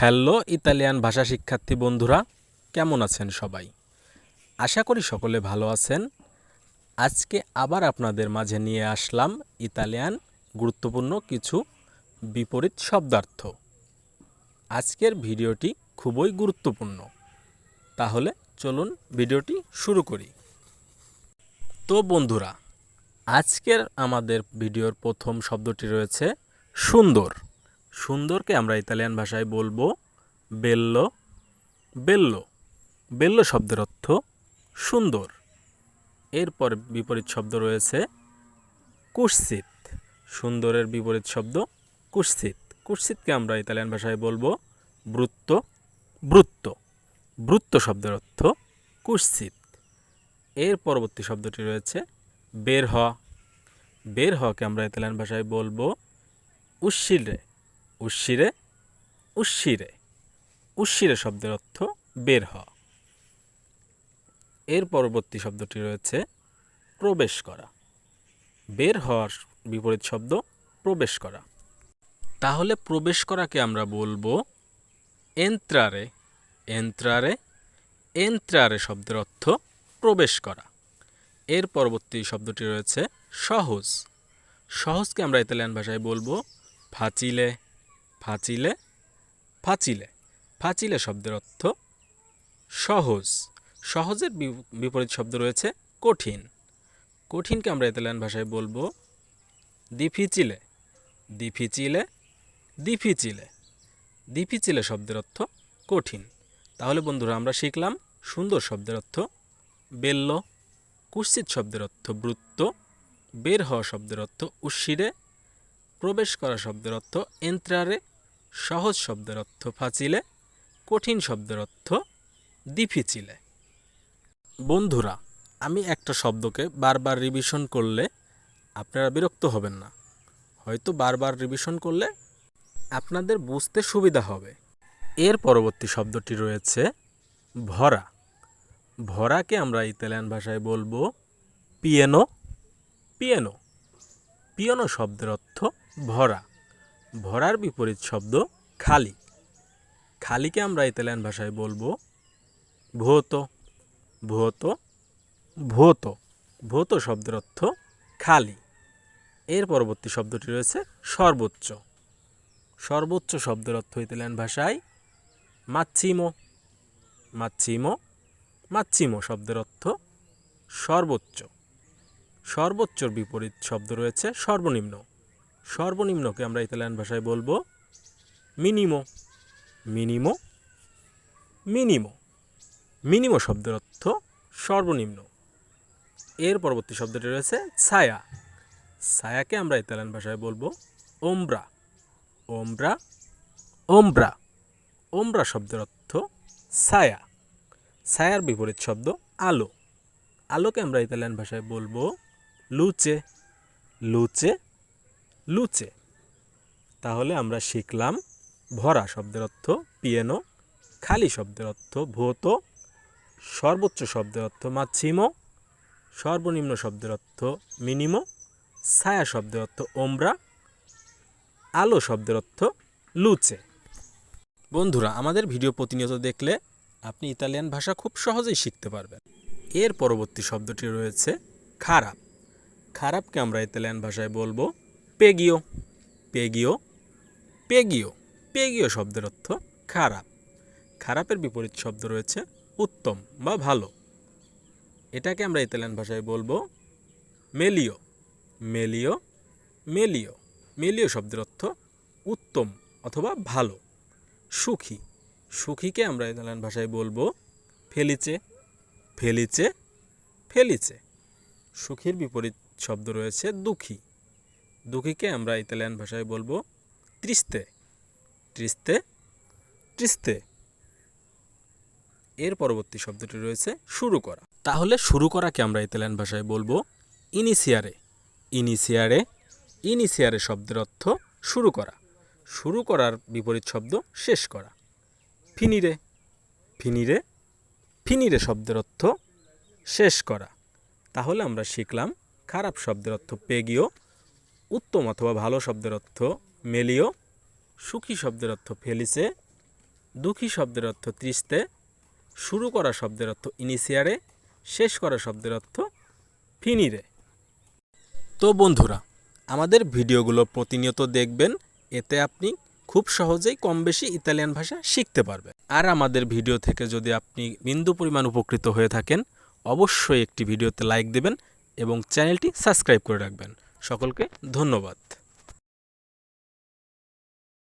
Hello, Italian ভাষা শিক্ষার্থী বন্ধুরা, কেমন আছেন সবাই? আশা করি সকলে ভালো আছেন। আজকে আবার আপনাদের মাঝে নিয়ে আসলাম ইতালিয়ান গুরুত্বপূর্ণ কিছু বিপরীত শব্দার্থ। আজকের ভিডিওটি খুবই গুরুত্বপূর্ণ। তাহলে চলুন ভিডিওটি শুরু করি। তো বন্ধুরা, আজকের আমাদের ভিডিওর প্রথম শব্দটি রয়েছে সুন্দর। সুন্দরকে আমরা ইতালিয়ান ভাষায় বলব বেল্লো। বেল্লো। বেল্লো শব্দের অর্থ সুন্দর। এরপর বিপরীত শব্দ রয়েছে কুৎসিত সুন্দরের বিপরীত শব্দ কুৎসিত কুৎসিতকে আমরা ইতালিয়ান ভাষায় বলব বৃত্ত বৃত্ত বৃত্ত শব্দের অর্থ কুৎসিত এর পরবর্তী শব্দটি রয়েছে বের হওয়া বের হওয়াকে আমরা ইতালিয়ান ভাষায় বলব উশিরে। উশিরে উশিরে উশিরে শব্দের অর্থ বের হওয়া। এর পরবর্তী শব্দটি রয়েছে প্রবেশ করা। বের হওয়ার বিপরীত শব্দ প্রবেশ করা। তাহলে প্রবেশ করাকে আমরা বলব এন্ত্রারে। এন্ত্রারে এন্ত্রারে শব্দের অর্থ প্রবেশ করা। এর পরবর্তী শব্দটি রয়েছে সহজ। সহজকে আমরা ইতালিয়ান ভাষায় বলব ফাচিলে। ফাচিলে ফাচিলে ফাচিলে শব্দের অর্থ সহজ। সহজের বিপরীত শব্দ রয়েছে কঠিন। কঠিনকে আমরা ইতালিয়ান ভাষায় বলব দিফিচিলে দিফিচিলে দিফিচিলে দিফিচিলে শব্দের অর্থ কঠিন। তাহলে বন্ধুরা আমরা শিখলাম সুন্দর শব্দের অর্থ বেল্য কুৎসিত শব্দের অর্থ বৃত্ত, বের হওয়া শব্দের অর্থ উশিরে, প্রবেশ করা শব্দের অর্থ এন্ত্রারে সহজ শব্দের অর্থ ফাচিলে, কঠিন শব্দের অর্থ দিফিচিলে বন্ধুরা, আমি একটা শব্দকে বারবার রিভিশন করলে আপনারা বিরক্ত হবেন না। হয়তো বারবার রিভিশন করলে আপনাদের বুঝতে সুবিধা হবে। এর পরবর্তী শব্দটি রয়েছে ভরা। ভরাকে আমরা ইতালিয়ান ভাষায় বলব পিয়েনো। পিয়েনো। পিয়ানো শব্দের অর্থ ভরা। ভরার বিপরীত শব্দ খালি। খালিকে আমরা ইতালিয়ান ভাষায় বলব ভূত। ভূত? ভূত। ভূত শব্দের অর্থ খালি। এর পরবর্তী শব্দটি রয়েছে সর্বোচ্চ। সর্বোচ্চ শব্দের অর্থ ইতালিয়ান ভাষায় মাচ্ছিমো। মাচ্ছিমো? মাচ্ছিমো শব্দের অর্থ সর্বোচ্চ। সর্বোচ্চর বিপরীত শব্দ রয়েছে সর্বনিম্ন। সর্বনিম্নকে আমরা ইতালিয়ান ভাষায় বলব মিনিমো। মিনিমো? মিনিমো। মিনিমো শব্দের অর্থ সর্বনিম্ন। এর পরবর্তী শব্দটি রয়েছে ছায়া। ছায়াকে আমরা ইতালিয়ান ভাষায় বলব ওমব্রা। ওমব্রা? ওমব্রা। ওমব্রা শব্দের অর্থ ছায়া। ছায়ার বিপরীত শব্দ আলো। আলোকে আমরা ইতালিয়ান ভাষায় বলব লুচে। লুচে লুচে। তাহলে আমরা শিখলাম ভরা শব্দের অর্থ পিয়েনো খালি শব্দের অর্থ ভূত, সর্বোচ্চ শব্দের অর্থ মাছিমো সর্বনিম্ন শব্দের অর্থ মিনিমো, ছায়া শব্দের অর্থ ওমরা, আলো শব্দের অর্থ লুচে। বন্ধুরা, আমাদের ভিডিও প্রতিনিয়ত দেখলে আপনি ইতালিয়ান ভাষা খুব সহজেই শিখতে পারবেন। এর পরবর্তী শব্দটি রয়েছে খারাপ। খারাপকে আমরা ইতালিয়ান ভাষায় বলব পেগিও। পেগিও? পেগিও। পেগিও শব্দের অর্থ খারাপ। খারাপের বিপরীত শব্দ রয়েছে উত্তম বা ভালো। এটাকে আমরা ইতালিয়ান ভাষায় বলব মেলিও। মেলিও? মেলিও। মেলিও শব্দের অর্থ উত্তম অথবা ভালো। সুখী। সুখীকে আমরা ইতালিয়ান ভাষায় বলব ফেলিচে। ফেলিচে? ফেলিচে। সুখীর বিপরীত শব্দ রয়েছে দুঃখী। দুঃখীকে আমরা ইতালিয়ান ভাষায় বলব ত্রিস্তে। ত্রিস্তে ত্রিস্তে। এর পরবর্তী শব্দটি রয়েছে শুরু করা। তাহলে শুরু করাকে আমরা ইতালিয়ান ভাষায় বলব ইনিসিয়ারে। ইনিসিয়ারে ইনিসিয়ারে শব্দের অর্থ শুরু করা। শুরু করার বিপরীত শব্দ শেষ করা। ফিনিরে ফিনিরে ফিনিরে শব্দের অর্থ শেষ করা। তাহলে আমরা শিখলাম খারাপ শব্দের অর্থ পেগিও। উত্তম অথবা ভালো শব্দের অর্থ মেলিও, সুখী শব্দের অর্থ ফেলিসে দুঃখী শব্দের অর্থ ত্রিস্তে শুরু করা শব্দের অর্থ ইনিশিয়ারে, শেষ করা শব্দের অর্থ ফিনিরে। তো বন্ধুরা, আমাদের ভিডিওগুলো প্রতিনিয়ত দেখবেন, এতে আপনি খুব সহজেই কম বেশি ইতালিয়ান ভাষা শিখতে পারবেন। আর আমাদের ভিডিও থেকে যদি আপনি বিন্দু পরিমাণ উপকৃত হয়ে থাকেন, অবশ্যই একটি ভিডিওতে লাইক দেবেন এবং চ্যানেলটি সাবস্ক্রাইব করে রাখবেন। সকলকে ধন্যবাদ।